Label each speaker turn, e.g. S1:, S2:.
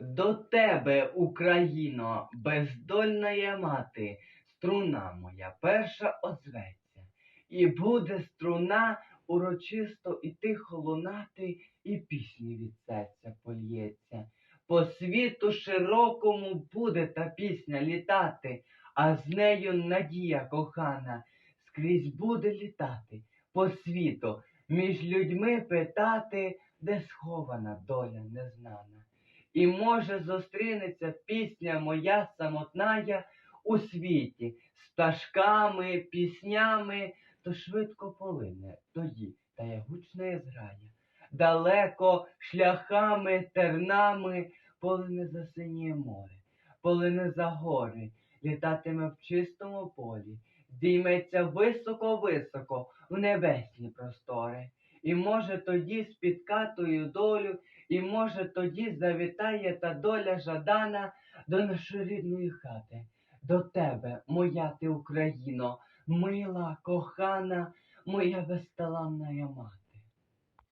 S1: До тебе, Україно, бездольна мати, струна моя перша озветься, і буде струна урочисто і тихо лунати, і пісні від серця польється. По світу широкому буде та пісня літати, а з нею надія кохана скрізь буде літати по світу, між людьми питати, де схована доля незнана. І може зустрінеться пісня моя самотная у світі з пташками, піснями, то швидко полине тоді та я гучне зграє. Далеко шляхами, тернами полине за синє море, полине за гори, літатиме в чистому полі, здійметься високо-високо в небесні простори. І може тоді спіткатою долю, і може тоді завітає та доля жадана до нашої рідної хати, до тебе, моя ти Україно, мила, кохана, моя безталанна мати.